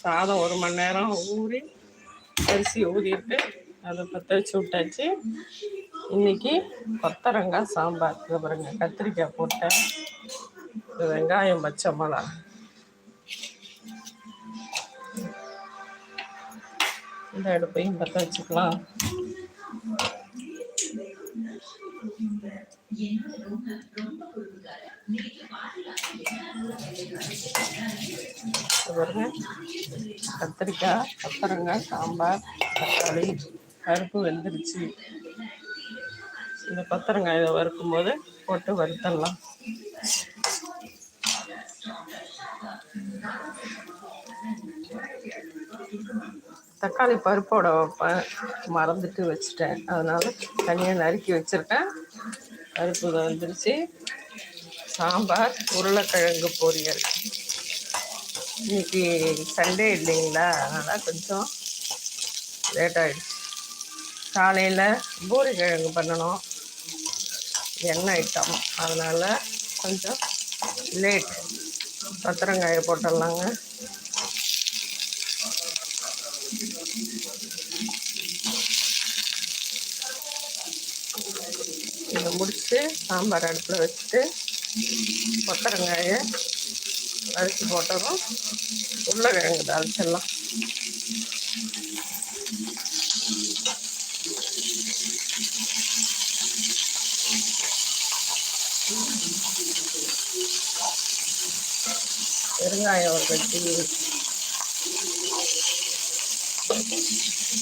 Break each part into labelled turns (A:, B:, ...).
A: சாதம் ஒரு மணி நேரம் ஊறி அரிசி ஊறிட்டு அதை பற்ற வச்சு விட்டாச்சு. இன்னைக்கு கொத்தரங்காய் சாம்பார். இது பாருங்க கத்திரிக்காய் போட்டேன். வெங்காயம் பச்சை மிளகா. இந்த அடுப்பையும் பற்ற வச்சுக்கலாம். இது பாருங்க கத்திரிக்காய் கொத்தரங்காய் சாம்பார் தக்காளி பருப்பு வெந்துருச்சு. இந்த கொத்தரங்காய் இதை வறுக்கும் போது போட்டு வறுத்தரலாம். தக்காளி பருப்போட வைப்பேன் மறந்துட்டு வச்சுட்டேன். அதனால தனியாக நறுக்கி வச்சுருக்கேன். பருப்பு வந்துருச்சு. சாம்பார் உருளைக்கிழங்கு பொரியல். இன்னைக்கு சண்டே இல்லைங்களா? அதனால் கொஞ்சம் லேட் ஆகிடுச்சு காலையில் பூரி கிழங்கு பண்ணணும். எண்ணெய் ஐட்டம் அதனால் கொஞ்சம் லேட் பத்திரங்காயை போட்டுடலாங்க. இதை முடிச்சுட்டு சாம்பார் அடுப்பில் வச்சுட்டு கொத்தரங்காயை அரிசி போட்டதும் உருளைக்கிழங்கு தாளிச்சிடலாம். பெருங்காயம் ஒரு கட்டி.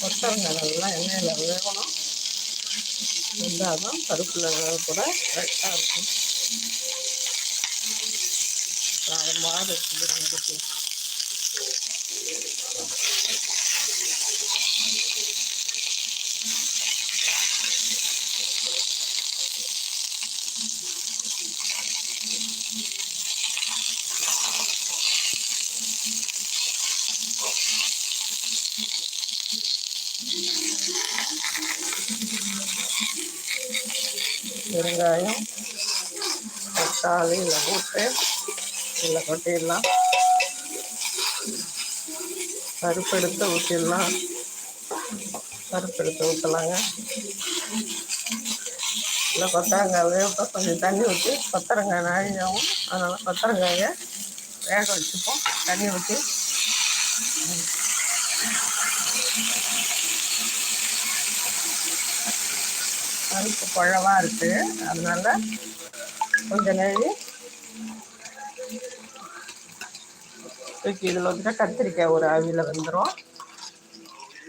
A: கொத்தரங்காய் நல்லா எண்ணெயில் வேகணும். வெந்தால் தான் பருப்பில் கூட கரெக்டாக இருக்கும். அது மாறு இருக்குது நடுக்கு பெருங்காயம் தக்காளி இதில் போட்டு இதில் கொட்டிடலாம். பருப்பு எடுத்து ஊற்றிடலாம் பருப்பு எடுத்து ஊற்றலாங்க இல்லை கொத்தரங்காய் வேக கொஞ்சம் தண்ணி ஊற்றி கொத்தரங்காய் நாழியாகும் அதனால் கொத்தரங்காயை வேக வச்சுப்போம். தண்ணி ஊற்றி பருப்பு குழவாக இருக்குது அதனால் கொஞ்சம் நேரம் தூக்கி இதில் வந்துட்டு கத்திரிக்காய் ஒரு ஆவியில் வந்துடும்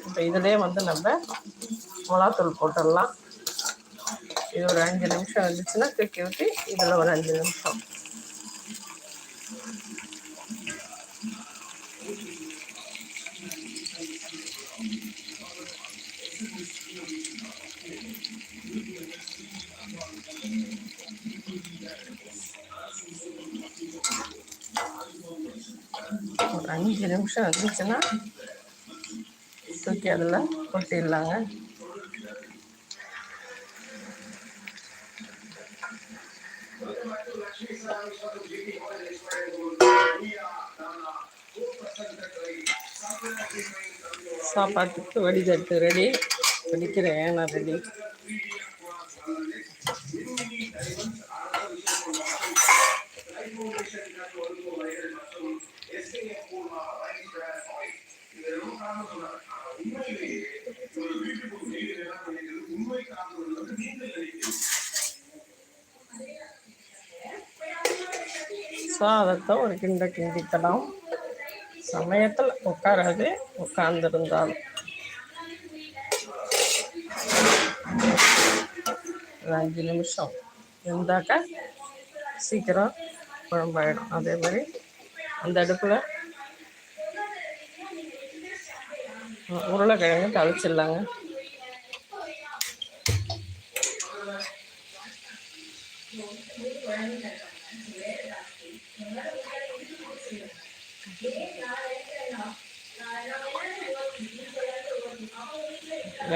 A: இப்போ இதிலே வந்து நம்ம மிளகாத்தூள் போட்டுடலாம். இது ஒரு அஞ்சு நிமிஷம் வந்துச்சுன்னா தூக்கி ஊற்றி இதில் ஒரு அஞ்சு நிமிஷம் ஒரு அஞ்சு நிமிஷம் வந்துச்சுன்னா தூக்கி அதில் கொட்டிடலாங்க. சாப்பாட்டுக்கு வடிதட்டு ரெடி வடிக்கிறேன் நான் ரெடி சாதத்தை ஒரு கிண்ட கிண்டிக்கலாம். சமயத்தில் உட்காராது உட்கார்ந்துருந்தால். ஒரு அஞ்சு நிமிஷம் இருந்தாக்கா சீக்கிரம் குழம்பாயிடும். அதே மாதிரி அந்த அடுப்பில் உருளைக்கிழங்கு தளிச்சிடலாங்க.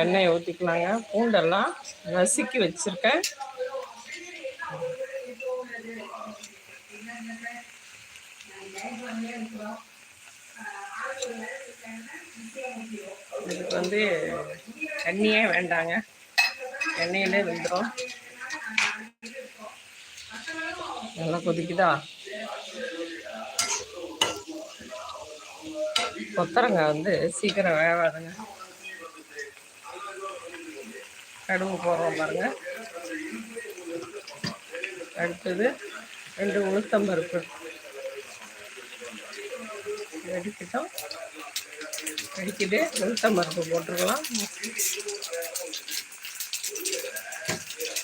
A: எண்ணெய் ஊற்றிக்கலாங்க பூண்டெல்லாம் நசுக்கி வச்சுருக்கேன்.
B: இதுக்கு வந்து தண்ணியே வேண்டாங்க. எண்ணெயிலே வெந்துடும் நல்லா கொதிக்குதா? கொத்தரங்காய் வந்து சீக்கிரம் வேகாதுங்க. கடுகு போடுறோம் பாருங்க. அடுத்தது ரெண்டு உளுத்தம்பருப்பு. வெடிக்கிட்டோம் வெடிக்கிட்டு உளுத்தம்பருப்பு போட்டுருக்கலாம்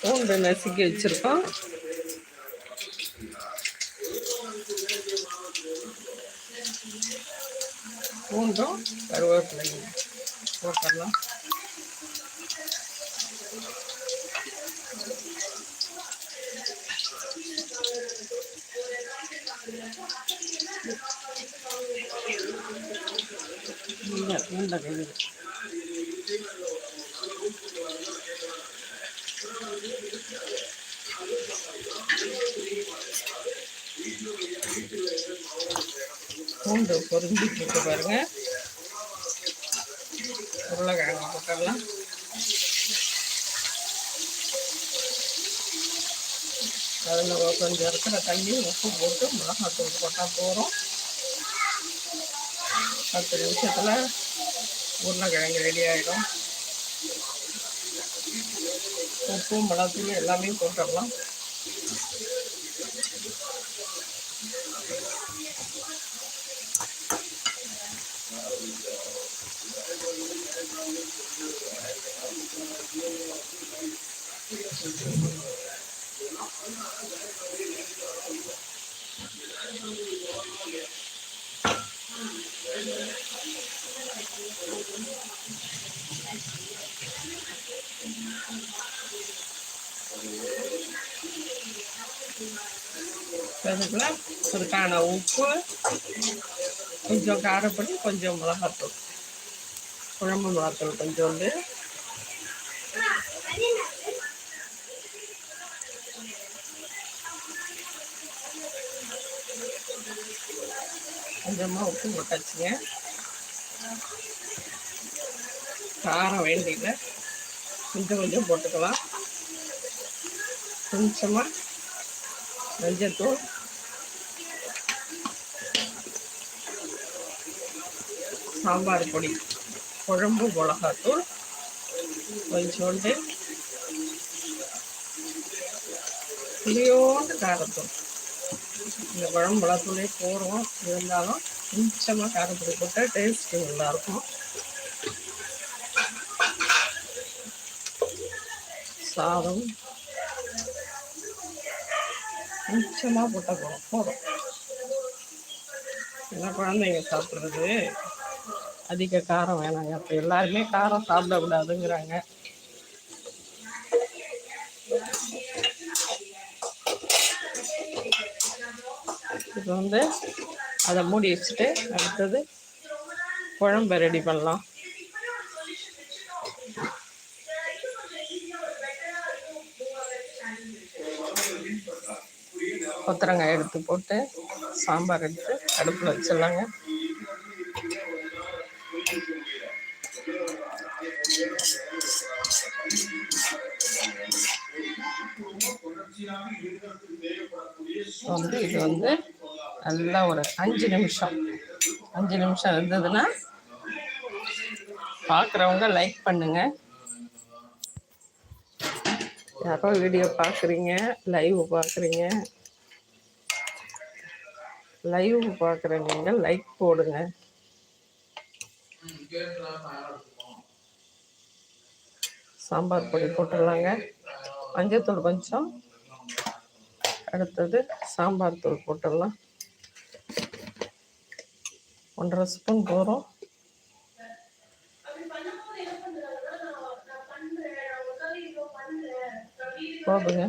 B: பூண்டு நசுக்கி வச்சுருக்கோம். பூண்டும் கருவேப்பிலையும் போட்டுடலாம் இந்த இந்த கையில் பூண்டு பொருந்திட்டு இருக்கு பாருங்க. உருளைக்கிழங்கு போட்டுடலாம். அதில் கொஞ்சம் இருக்கிற தண்ணி உப்பு போட்டு மிளகாத்தூள் போட்டால் போகிறோம் பத்து நிமிஷத்தில் உருளைக்கிழங்கு ரெடி ஆகிடும் உப்பு மிளகாத்தூள் எல்லாமே போட்டுடலாம். கொஞ்சம் காரப்பொடி கொஞ்சம் மிளகாத்தூள். குழம்பு மிளகாத்தூள் கொஞ்சோண்டு. கொஞ்சமாக உப்பு போட்டாச்சுங்க. காரம் வேண்டியல கொஞ்சம் கொஞ்சம் போட்டுக்கலாம். கொஞ்சமாக மஞ்சத்தூள் சாம்பார் பொடி குழம்பு மிளகாத்தூள் கொஞ்சோண்டு புளியோண்டு காரத்தூள். இந்த குழம்பு மிளகாத்தூளே போடுறோம் இருந்தாலும் கொஞ்சமாக காரத்தூள் போட்டால் டேஸ்ட்டு நல்லாயிருக்கும். சாதம். கொஞ்சமாக போட்டால் போதும். போதும். என்ன குழந்தைங்க சாப்பிட்றது? அதிக காரம் வேணாங்க. அப்போ எல்லாருமே காரம் சாப்பிடக்கூடாதுங்கிறாங்க. இப்போ வந்து அதை மூடி வச்சுட்டு அடுத்தது குழம்பை ரெடி பண்ணலாம். கொத்தரங்காய் எடுத்து போட்டு சாம்பார் எடுத்து அடுப்பில் வச்சிடலாங்க. வந்து நல்லா ஒரு அஞ்சு நிமிஷம். அஞ்சு நிமிஷம் இருந்ததுன்னா பார்க்குறவங்க லைக் பண்ணுங்க. யாரோ வீடியோ பார்க்குறீங்க லைவ் பார்க்குறீங்க லைவ் பார்க்குற நீங்கள் லைக் போடுங்க. சாம்பார் பொடி போட்டுடலாங்க. மஞ்சத்தூள் கொஞ்சம் அடுத்தது சாம்பார் தூள் போட்டுடலாம். ஒன்றரை ஸ்பூன் போகிறோம் போதுங்க.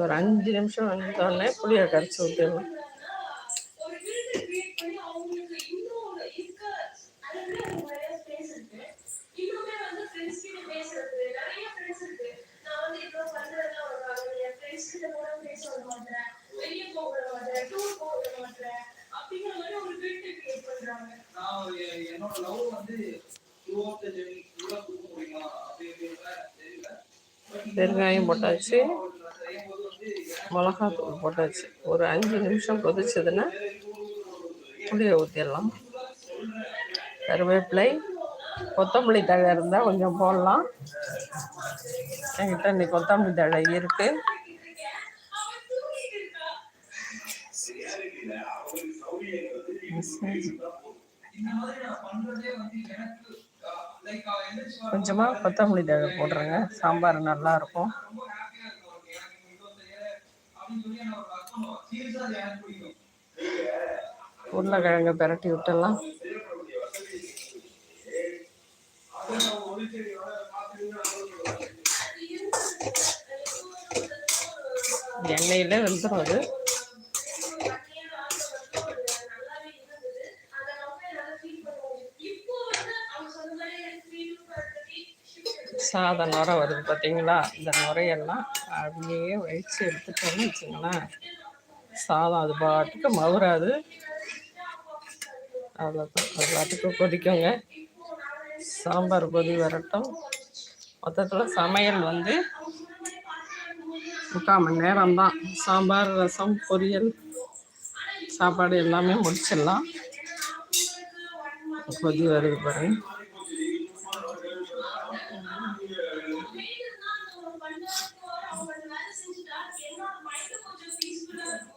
B: ஒரு அஞ்சு நிமிஷம் வந்தோடனே புளியை கரைச்சி ஊற்றிடலாம்
A: பெருங்காயம் போட்டாச்சு. மிளகாத்தூள் போட்டாச்சு. ஒரு அஞ்சு நிமிஷம் கொதிச்சதுன்னா புளியை ஊற்றிடலாம் கருவேப்பிலை கொத்தமல்லி தழை இருந்தால் கொஞ்சம் போடலாம். என்கிட்ட இன்னைக்கு கொத்தமல்லி தழை இருக்குது கொஞ்சமாக கொத்தமல்லி தழை போடுறேங்க. சாம்பார் நல்லா இருக்கும் உருளைக்கிழங்க பெரட்டி விட்டுடலாம். எண்ணெயில் வெந்துடும் அது. சாதம் நுரை வருது பார்த்தீங்களா இந்த நுரையெல்லாம் அப்படியே வயிற்று எடுத்துட்டோம்னு வச்சுங்களேன் சாதம் அது பாட்டுக்கு மவுராது அவ்வளோதான் அது பாட்டுக்கு கொதிக்கோங்க. சாம்பார் கொதி வரட்டும். மொத்தத்தில் சமையல் வந்து முக்கால் மணி நேரம் தான் சாம்பார் ரசம் பொரியல் சாப்பாடு எல்லாமே முடிச்சிடலாம். கொதி வருது பாருங்க.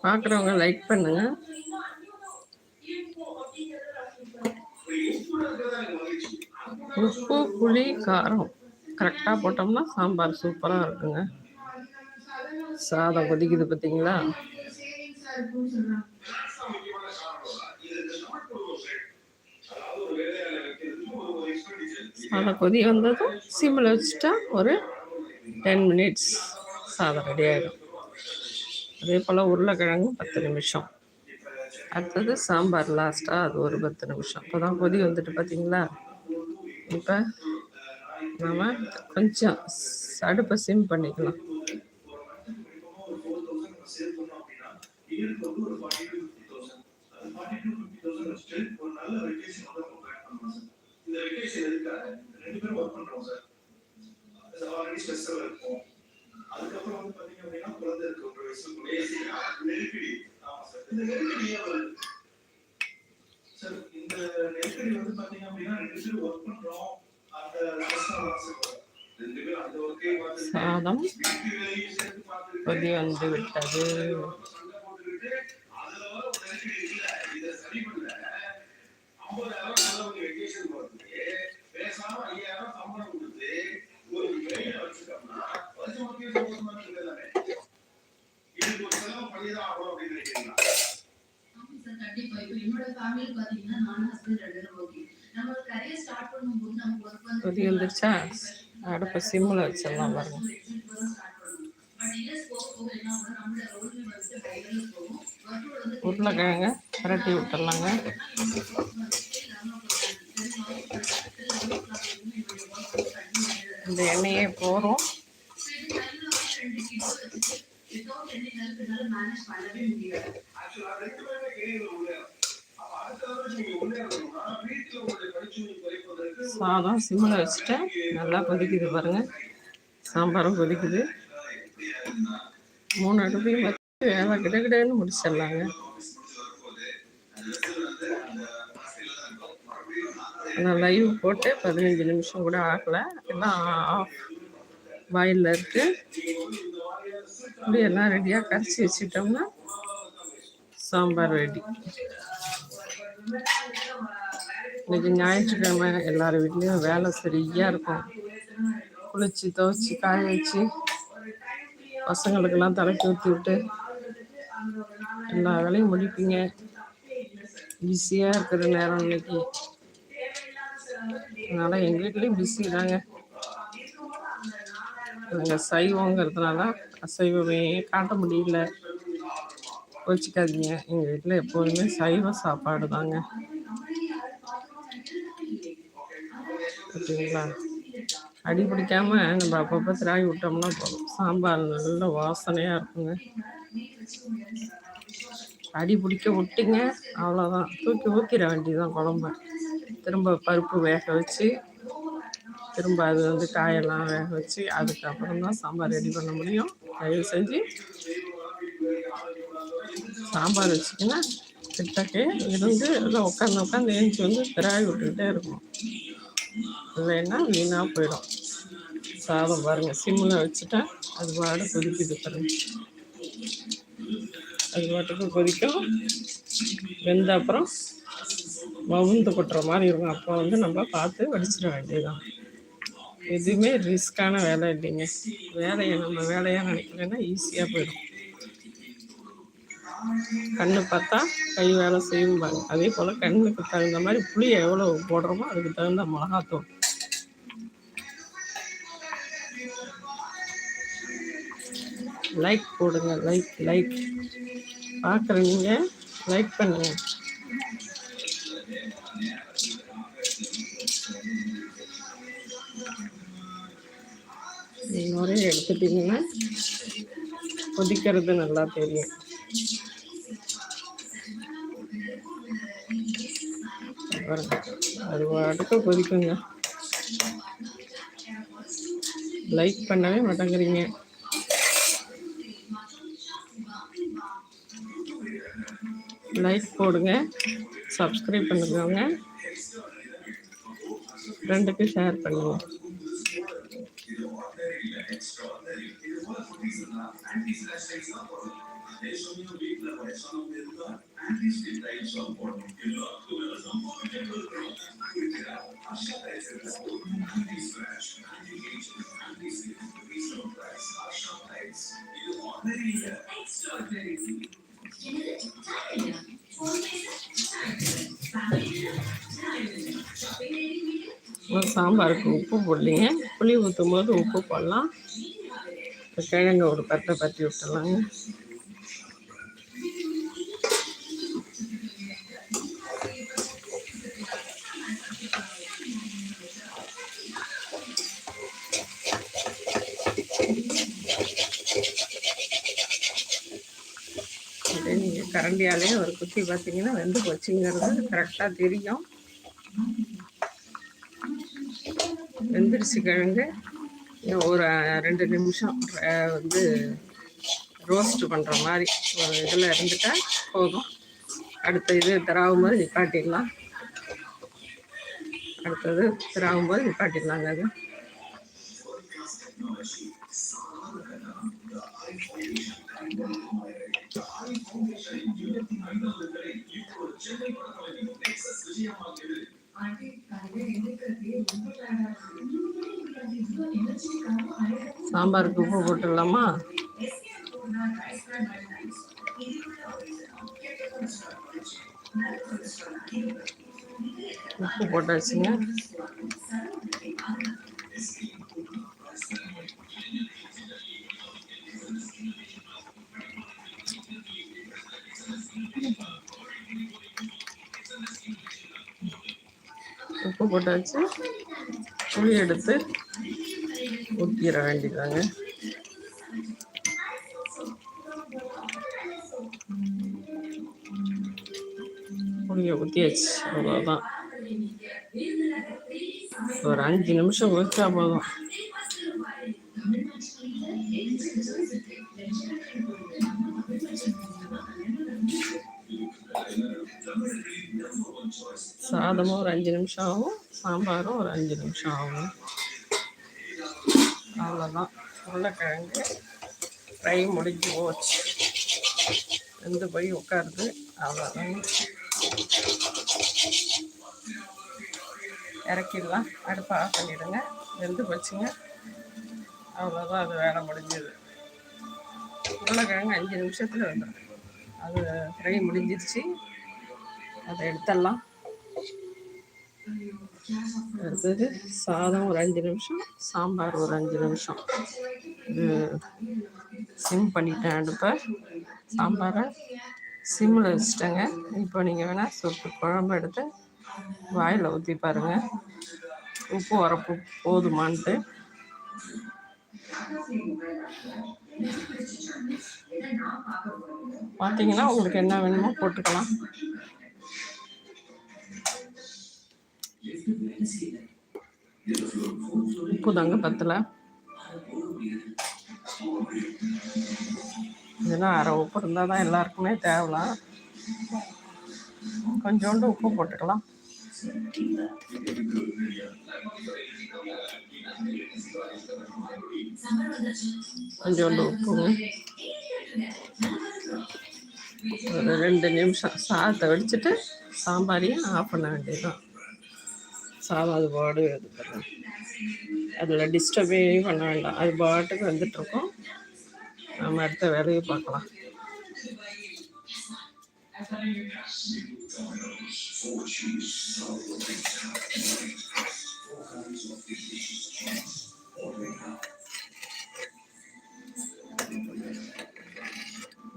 A: பார்க்குறவங்க லைக் பண்ணுங்க. உப்பு புளி காரம். கரெக்டாக போட்டோம்னா சாம்பார் சூப்பராக இருக்குங்க. சாதம் கொதிக்குது பார்த்தீங்களா சாதம் கொதி வந்ததும் சிம்மில் வச்சுட்டா ஒரு டென் மினிட்ஸ் சாதம் ரெடி ஆகிடும் அதே போல் உருளைக்கிழங்கு பத்து நிமிஷம். அடுத்தது சாம்பார் லாஸ்ட்டாக அது ஒரு பத்து நிமிஷம். இப்போ தான் கொதி வந்துட்டு பார்த்தீங்களா இப்போ நாம் கொஞ்சம் அடுப்பை சிம் பண்ணிக்கலாம். இந்த வெக்கேஷன் எதுக்காக? ரெண்டு பேரும் ஒர்க் பண்ணுறோம் சார் ஆல்ரெடி ஸ்ட்ரெஸ்ஸாக இருக்கும். அதுக்கப்புறம் வந்து பாத்தீங்க அப்படின்னா குழந்தை இருக்கு ஒரு வயசு நெருக்கடி. ஆமா சார் இந்த நெருக்கடி ஏன் சார் இந்த நெருக்கடி வந்து பாத்தீங்க அப்படின்னா ரெண்டு பேரும் ஒர்க் பண்றோம். அந்த சாதம். கொதி வந்து விட்டது. கொதி வந்துருச்சா அடுப்பை சிம்மில் வச்சிடலாம் பாருங்க. உருளைக்கிழங்க பரட்டி விட்டுடலாங்க. இந்த எண்ணெயே போகிறோம் சாதம் சிம்மில் வச்சுட்டேன். நல்லா கொதிக்குது பாருங்க. சாம்பாரும் கொதிக்குது. மூணு அடுப்பையும் வச்சு வேலை கிட கிடன்னு முடிச்சிடலாங்க. நான் லைவ் போட்டு பதினஞ்சு நிமிஷம் கூட ஆகலை. எல்லாம் ஆஃப் வாயிலில் இருக்குது இப்படி எல்லாம் ரெடியாக கரைச்சி வச்சுட்டோம்னா சாம்பார் ரெடி இன்னைக்கு ஞாயிற்றுக்கிழமை எல்லார் வீட்லேயும் வேலை சரியாக இருக்கும். குளிச்சு துவைச்சி காய வச்சு பசங்களுக்கெல்லாம் தலைக்கு ஊற்றி விட்டு எல்லா வேலையும் முடிப்பீங்க. பிஸியாக இருக்கிற நேரம் இன்னைக்கு. அதனால் எங்கள் வீட்லேயும் பிஸி தாங்க. நாங்கள் சைவங்கிறதுனால அசைவமே காட்ட முடியல. கோச்சிக்காதீங்க. எங்கள் வீட்டில் எப்போதுமே சைவ சாப்பாடு தாங்க. ஓகேங்களா? அடி பிடிக்காம நம்ம அப்பப்போ திராகி விட்டோம்னா போதும். சாம்பார் நல்ல வாசனையாக இருக்குங்க. அடி பிடிக்க விட்டுங்க அவ்வளோதான் தூக்கி ஊற்றிட வேண்டியதுதான் குழம்பு.
C: திரும்ப பருப்பு வேக வச்சு திரும்ப அது வந்து காயெல்லாம் வேக வச்சு அதுக்கப்புறம் தான் சாம்பார் ரெடி பண்ண முடியும். தயவு செஞ்சு சாம்பார் வச்சிங்கன்னா கிட்டக்கே இருந்து எல்லாம் உட்காந்து உட்காந்து ஏஞ்சி வந்து திராய் விட்டுக்கிட்டே இருக்கும் இல்லைன்னா வீணாக போயிடும். சாதம் பாருங்கள் சிம்மில் வச்சுட்டா அது பாடு கொதிக்குது பாருங்க. அது பாட்டுக்கு கொதிக்கும். வெந்த அப்புறம் மவுந்து கொட்டுற மாதிரி இருக்கும். அப்போ வந்து நம்ம பார்த்து வடிச்சிட வேண்டியதுதான். எதுவுமே ரிஸ்க்கான வேலை இல்லைங்க. வேலையை நம்ம வேலையாக நினைக்கலன்னா ஈஸியாக போயிடும். கண்ணு பார்த்தா கை வேலை செய்யும்பாங்க. அதே போல் கண்ணுக்கு தகுந்த மாதிரி புளி எவ்வளோ போடுறோமோ அதுக்கு தகுந்த மிளகாத்தூள். லைக் போடுங்க. லைக் லைக் பார்க்குற நீங்கள் லைக் பண்ணுங்க. இன்னொரு எடுத்துட்டிங்கன்னா கொதிக்கிறது நல்லா தெரியும். அது பாட்டுக்கு கொதிக்குங்க. லைக் பண்ணவே மாட்டேங்கிறீங்க. லைக் போடுங்க. சப்ஸ்கிரைப் பண்ணிக்கோங்க. ஃப்ரெண்டுக்கு ஷேர் பண்ணுங்கள் பண்ணுங்க சாம்பாருக்கு உப்பு போடலிங்க புளி ஊற்றும் போது உப்பு போடலாம் கிழங்கு ஒரு பத்தை பற்றி விட்டுலாங்க நீங்கள் கரண்டியாலே ஒரு குத்தி பார்த்தீங்கன்னா வெந்து போச்சுங்கிறது கரெக்டாக தெரியும். வெந்துருச்சு கிழங்கு. ஒரு ரெண்டு நிமிஷம் வந்து ரோஸ்ட் பண்ணுற மாதிரி ஒரு இதில் இருந்துட்டால் போதும். அடுத்த இது திராவும் போது நிப்பாட்டிடலாம். அடுத்தது திராவும் போது நிப்பாட்டிடலாங்க அது சாம்பாருக்கு உப்பு போட்டுடலாமா? உப்பு போட்டாச்சுங்க. உப்பு போட்டாச்சு. புளி எடுத்து ஊற்றிட வேண்டியதாங்க புளியை ஊற்றியாச்சு அவ்வளோதான் ஒரு அஞ்சு நிமிஷம் ஊற்றா போதும் சாதமும் ஒரு அஞ்சு நிமிஷம் ஆகும் சாம்பாரும் ஒரு அஞ்சு நிமிஷம் ஆகும் அவ்வளோதான் உருளைக்கிழங்கு ஃப்ரை முடிஞ்சு போச்சு. வந்து போய் உட்காருது. அவ்வளோதான் இறக்கிடலாம். அடுப்பை ஆஃப் பண்ணிவிடுங்க வெந்து போச்சுங்க. அவ்வளோதான் அது வேலை முடிஞ்சது. உருளைக்கிழங்கு அஞ்சு நிமிஷத்தில் வந்துடும் அது ஃப்ரை முடிஞ்சிருச்சு. அதை எடுத்துடலாம். அடுத்தது சாதம் ஒரு அஞ்சு நிமிஷம் சாம்பார் ஒரு அஞ்சு நிமிஷம் இது சிம் பண்ணிட்டேன் அடுப்பை சாம்பாரை சிம்மில் வச்சுட்டேங்க இப்போ நீங்கள் வேணால் சொப்பு குழம்பு எடுத்து வாயில் ஊற்றி பாருங்கள் உப்பு உரப்பு போதுமான்ட்டு பார்த்தீங்கன்னா உங்களுக்கு என்ன வேணுமோ போட்டுக்கலாம்
A: உப்பு தாங்க பத்தலை. இதெல்லாம் அரை உப்பு இருந்தால் தான் எல்லாருக்குமே தேவலாம் கொஞ்சோண்டு உப்பு போட்டுக்கலாம். கொஞ்சோண்டு உப்பு ஒரு ரெண்டு நிமிஷம் சாதத்தை வடிச்சிட்டு சாம்பாரையும் ஆஃப் பண்ண வேண்டியதுதான். சாதம் அது பாடு இது பண்ணுறேன் அதில் டிஸ்டர்பே பண்ண வேண்டாம். அது பாட்டுக்கு வந்துட்டுருக்கோம். நம்ம அடுத்த வேலையை பார்க்கலாம்.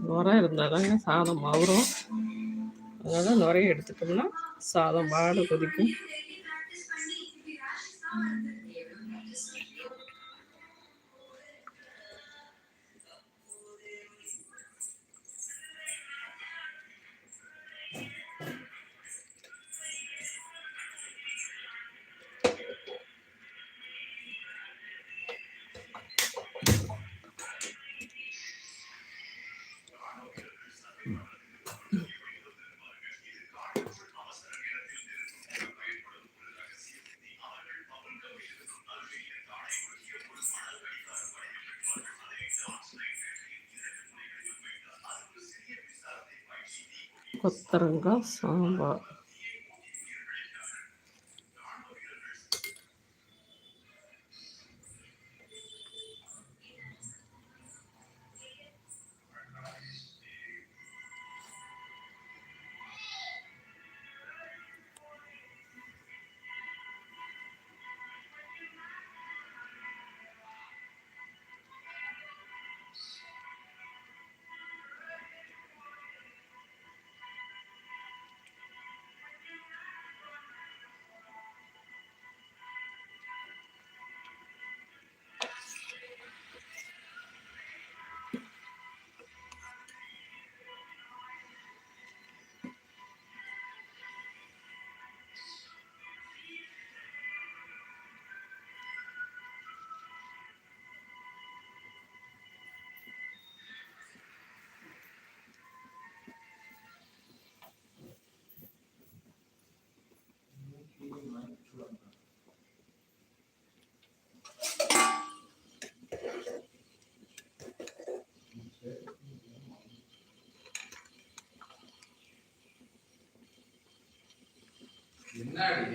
A: நுரை இருந்தால் தாங்க சாதம் மவரும் அதனால் நுரையை எடுத்துட்டோம்னா சாதம் பாடு கொதிக்கும்.
D: sons కొత్త రంగ sambar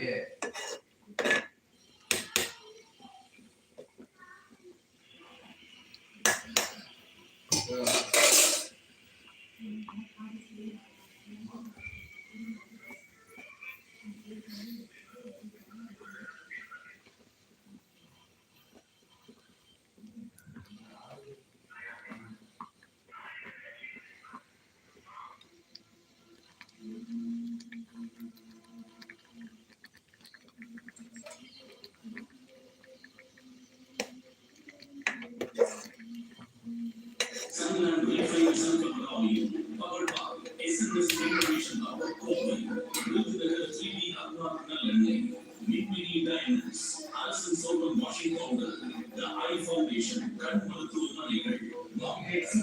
D: yeah. கொத்தரங்காய்
A: சாம்பார்
D: என்னடி பொருளாதாரம்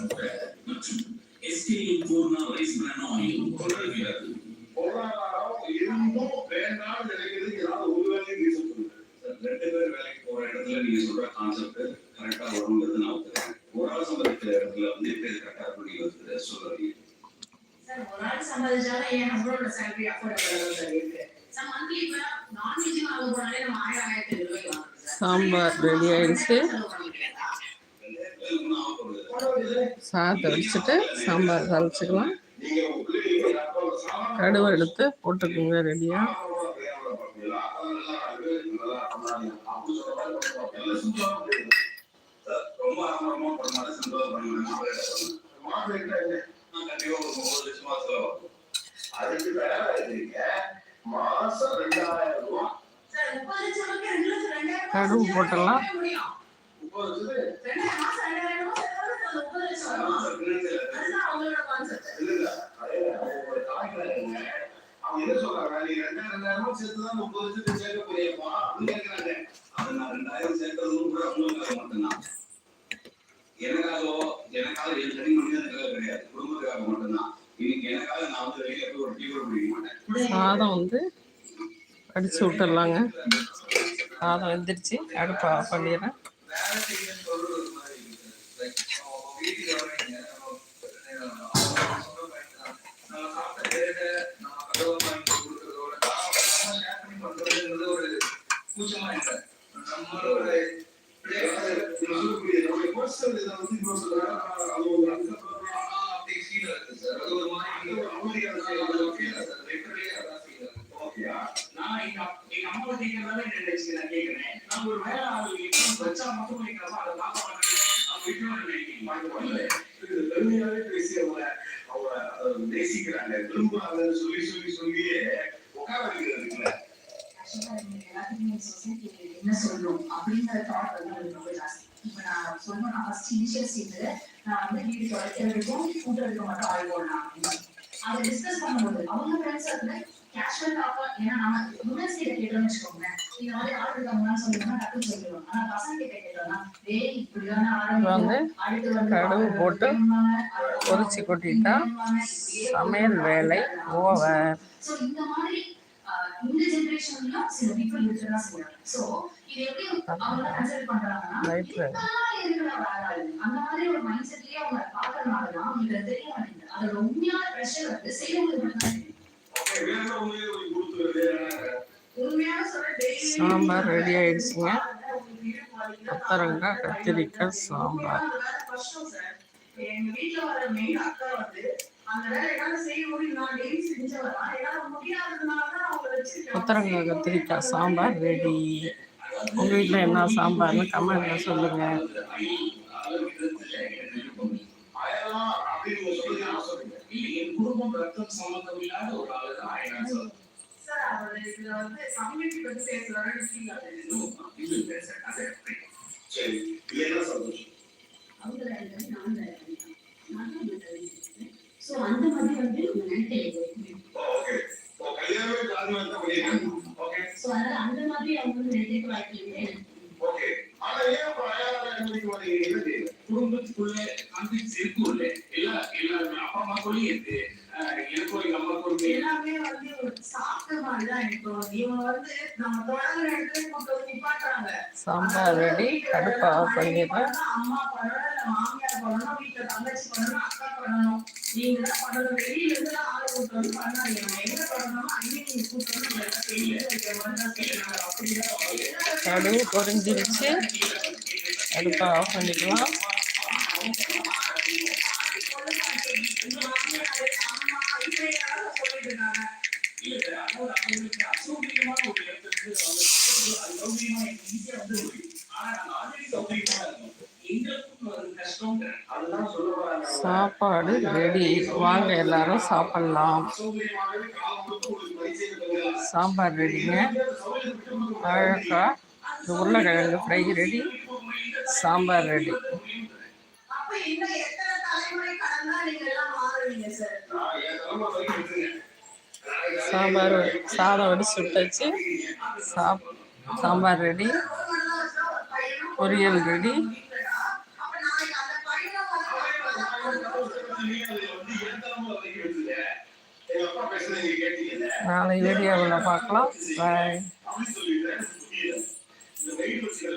D: Sambar
E: ready ஆயிடுச்சு.
A: சாதத்தை வச்சுட்டு சாம்பார்
F: கண்டிப்பா ஒரு
A: எடுத்து போட்டுக்கோங்க
E: ரெடியா.
F: அதுக்கு மாசம் ரெண்டாயிரம் ரூபாய்
D: சார் முப்பது
A: போட்டுடலாம்.
F: ஒரு
E: முப்பது
D: அது ரெண்டாயிரம் மட்டும்தான் எனக்காகவோ எனக்காக என் கிடையாது குடும்பத்துக்காக மட்டும்தான் இன்னைக்கு எனக்காக நான் வந்து வெளியில போய் ஒரு டீ கூட குடிக்க மாட்டேன்
A: சாதம் வந்து அடிச்சு விட்டுடலாங்க சாதம் வெந்துருச்சு. அடுப்பை ஆஃப் பண்ணிடுறேன்.
C: சொல்லணும், நான் first initial stage ல நான் வந்து வீடு துடைக்கிறதுக்கும், கூட்டுறதுக்கும் மட்டும் ஆள் போடலாம் அப்படின்னு. அதை discuss பண்ணும்போது, அவங்க friends circle ல casual talk ஆ, ஏன்னா நம்ம women's கிட்ட கேட்டோம்னு வச்சுக்கோங்களேன், இந்த மாதிரி ஆள் இருக்காங்களான்னு சொல்லிட்டோம்னா டக்குன்னு சொல்லிடுவாங்க. ஆனா பசங்க கிட்ட கேட்டோம்னா, டேய்,
A: வந்து
C: ஆரம்பிக்கும். வந்து
A: கடுகு போட்டு பொரிச்சு கொட்டிட்டா சமையல் வேலை ஓவர்
C: இந்த மாதிரி இந்த ஜெனரேஷன்லயும் சில பீப்புள் இருக்கதான் செய்யறாங்க. சோ இது எப்படி அவங்க கன்சிடர் பண்றாங்கன்னா இருக்கிற வேலை அந்த மாதிரி ஒரு மைண்ட் செட்லயே அவங்க பாக்குறதுனாலதான் அவங்களுக்கு தெரிய மாட்டேங்குது. அதோட உண்மையான ப்ரெஷர் வந்து செய்யறவங்களுக்கு
E: வேற
A: சாம்பார் ரெடி ஆயிடுச்சுங்க. கொத்தரங்காய் கத்திரிக்காய் சாம்பார்.
C: எங்க வீட்டுல வர மெயின் அக்கா வந்து
A: கொத்தரங்காய் கத்திரிக்காய் சாம்பார் ரெடி உங்கள் வீட்டில் என்ன சாம்பார்னு கமெண்ட்ல சொல்லுங்க.
E: ஆயிரம் அப்படின்னு நீங்க சொல்றது நான் சொல்றீங்க
G: என் குடும்பம் ரத்தம் சம்பந்தம் இல்லாத ஒரு ஆளு தான் ஆயிரம் சார்
C: சார் அவர் இதுல வந்து கம்யூனிட்டி பத்தி பேசுறாரு ஃபீல் ஆகுது
G: இது பேசுறேன் அது
E: சரி இது என்ன சந்தோஷம்
C: அவங்க வேலை நான் வேலை நான் ஸோ அந்த மாதிரி வந்து அதனால அந்த மாதிரி அவங்க வந்து
E: மாட்டேங்கிறீங்க என்ன தெரியல
G: குடும்பத்துக்குள்ள கான்ஃபிளிக்ஸ் இருக்கும்ல எல்லா எல்லாருமே அப்பா இருக்கு.
C: எல்லாமே வந்து ஒரு சாப்பிட்ட மாதிரி தான் இப்போ இவங்க வந்து நம்ம தொடங்குற இடத்துல கொண்டு வந்து நிப்பாட்டுறாங்க.
A: சாம்பார் ரெடி ஆஃப் பண்ணிடுறேன்.
C: அம்மா பண்ணணும் இல்ல மாமியார் பண்ணணும் வீட்டுல தங்கச்சி பண்ணணும் அக்கா பண்ணணும். நீங்க பண்ணணும் வெளியில இருந்து ஆளு கூட்டு வந்து பண்ணாதீங்க. நம்ம எங்க பண்ணணுமோ அங்கேயே நீங்க கூட்டு வந்து உங்களை எல்லாம் செய்யுங்க வைக்கிற மாதிரி தான் செய்யணும். அப்படிதான்
A: கடுகு பொரிஞ்சிருச்சு. அடுப்பை ஆஃப் பண்ணிக்கலாம்.
G: இல்ல அதாவது அவங்களுக்கு அசௌகரியமான ஒரு ஈஸியா வந்து முடியும் ஆனா நாங்க ஆல்ரெடி சௌகரியமா இருக்கோம் எங்களுக்கும் ஒரு கஷ்டம்
E: அதுதான் சொல்ல வராங்க
A: சாப்பாடு ரெடி வாங்க எல்லாரும் சாப்பிட்லாம். சாம்பார் ரெடிங்க அழகா இந்த உருளைக்கிழங்கு
E: fry ready sambar ready
A: sambar சாதம் வடி சுட்டச்சு சாப் சாம்பார் ரெடி பொரியல் ரெடி நாளை வீடியோவில் பார்க்கலாம். பாய்
E: இந்த நெய்ட் வச்சுக்கிற